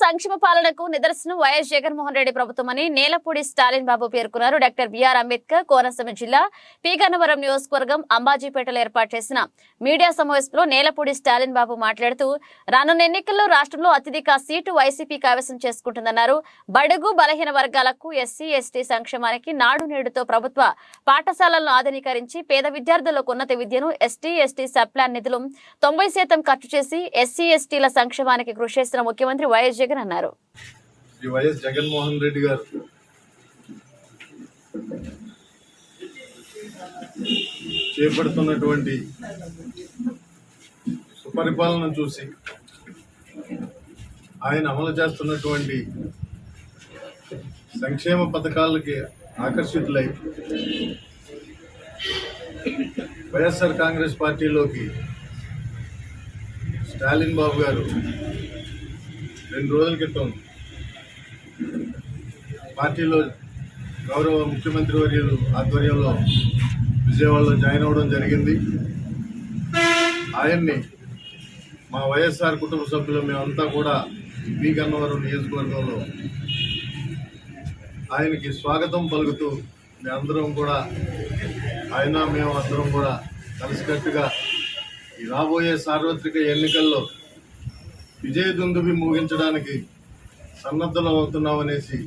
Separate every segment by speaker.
Speaker 1: సంక్షేమ పాలనకు నిదర్శనం వైఎస్ జగన్మోహన్ రెడ్డి ప్రభుత్వమని నేలపూడి స్టాలిన్ బాబు పేర్కొన్నారు. డాక్టర్ బిఆర్ అంబేద్కర్ కోనసీమ జిల్లా పీగన్నవరం నియోజకవర్గం అంబాజీపేటలో ఏర్పాటు చేసిన మీడియా సమావేశంలో నేలపూడి స్టాలిన్ బాబు మాట్లాడుతూ రానున్న ఎన్నికల్లో రాష్ట్రంలో అత్యధిక సీటు వైసీపీ కైవసం చేసుకుంటుందన్నారు. బడుగు బలహీన వర్గాలకు ఎస్సీ ఎస్టీ సంక్షేమానికి నాడు నేడుతో ప్రభుత్వ పాఠశాలలను ఆధునీకరించి పేద విద్యార్థులకు ఉన్నత విద్యను ఎస్టీ ఎస్టీ సప్లాన్ నిధులు తొంభై శాతం ఖర్చు చేసి ఎస్సీ ఎస్టీల సంక్షేమానికి కృషి చేసిన ముఖ్యమంత్రి వైఎస్ జగన్ అన్నారు.
Speaker 2: శ్రీ వైఎస్ జగన్మోహన్ రెడ్డి గారు. చేపడుతున్నటువంటి సుపరిపాలన చూసి ఆయన అమలు చేస్తున్నటువంటి సంక్షేమ పథకాలకి ఆకర్షితులై వైఎస్ఆర్ కాంగ్రెస్ పార్టీలోకి స్టాలిన్ బాబు గారు రెండు రోజుల క్రితం పార్టీలో గౌరవ ముఖ్యమంత్రి వర్యులు ఆధ్వర్యంలో విజయవాడలో జాయిన్ అవ్వడం జరిగింది. ఆయన్ని మా వైఎస్ఆర్ కుటుంబ సభ్యులు మేమంతా కూడా మీ గన్నవరం నియోజకవర్గంలో ఆయనకి స్వాగతం పలుకుతూ మేమందరం కూడా ఆయన మేము అందరం కూడా కలిసికట్టుగా ఈ రాబోయే సార్వత్రిక ఎన్నికల్లో విజయదుందుబి ముగించడానికి సన్నద్ధం అవుతున్నామనేసి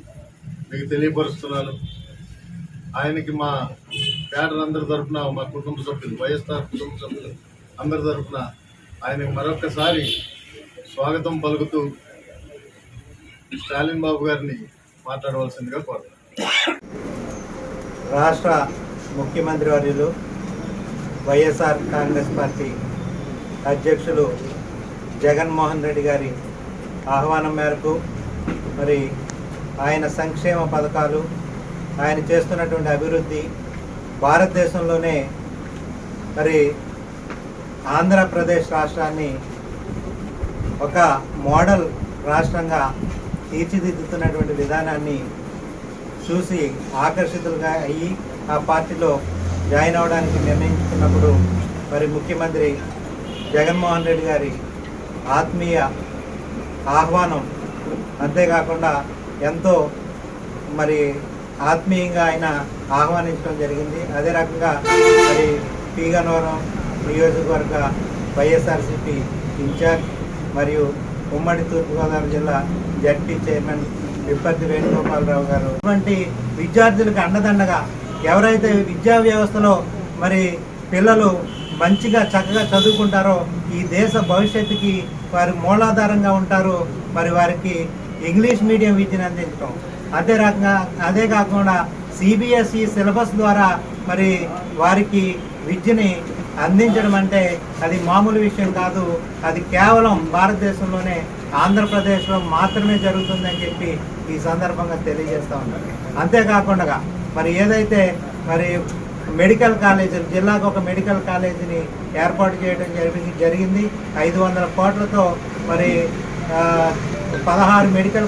Speaker 2: మీకు తెలియపరుస్తున్నాను. ఆయనకి మా పేటర్ అందరి తరఫున మా కుటుంబ సభ్యులు వైఎస్ఆర్ కుటుంబ సభ్యులు అందరి తరఫున ఆయనకి మరొకసారి స్వాగతం పలుకుతూ స్టాలిన్ బాబు గారిని మాట్లాడవలసిందిగా కోరుతున్నాను.
Speaker 3: రాష్ట్ర ముఖ్యమంత్రి వర్యులు వైఎస్ఆర్ కాంగ్రెస్ పార్టీ అధ్యక్షులు జగన్మోహన్ రెడ్డి గారి ఆహ్వానం మేరకు మరి ఆయన సంక్షేమ పథకాలు ఆయన చేస్తున్నటువంటి అభివృద్ధి భారతదేశంలోనే మరి ఆంధ్రప్రదేశ్ రాష్ట్రాన్ని ఒక మోడల్ రాష్ట్రంగా తీర్చిదిద్దుతున్నటువంటి విధానాన్ని చూసి ఆకర్షితులుగా అయ్యి ఆ పార్టీలో జాయిన్ అవడానికి నిర్ణయించుకున్నప్పుడు మరి ముఖ్యమంత్రి జగన్మోహన్ రెడ్డి గారి ఆత్మీయ ఆహ్వానం. అంతేకాకుండా ఎంతో మరి ఆత్మీయంగా ఆయన ఆహ్వానించడం జరిగింది. అదే రకంగా మరి పీగనవరం నియోజకవర్గ వైఎస్ఆర్సిపి ఇన్ఛార్జ్ మరియు ఉమ్మడి తూర్పుగోదావరి జిల్లా జడ్పీ చైర్మన్ విప్పర్తి వేణుగోపాలరావు గారు. ఇటువంటి విద్యార్థులకు అండదండగా ఎవరైతే విద్యా వ్యవస్థలో మరి పిల్లలు మంచిగా చక్కగా చదువుకుంటారో ఈ దేశ భవిష్యత్తుకి వారి మూలాధారంగా ఉంటారు. మరి వారికి ఇంగ్లీష్ మీడియం విద్యను అందించడం అదే రకంగా అదే కాకుండా సిబిఎస్ఈ సిలబస్ ద్వారా మరి వారికి విద్యని అందించడం అంటే అది మామూలు విషయం కాదు. అది కేవలం భారతదేశంలోనే ఆంధ్రప్రదేశ్లో మాత్రమే జరుగుతుందని చెప్పి ఈ సందర్భంగా తెలియజేస్తూ ఉన్నాను. అంతేకాకుండా మరి ఏదైతే మరి మెడికల్ కాలేజీని జిల్లాకు ఒక మెడికల్ కాలేజీని ఏర్పాటు చేయడం జరిగి జరిగింది. ఐదు వందల కోట్లతో మరి పదహారు మెడికల్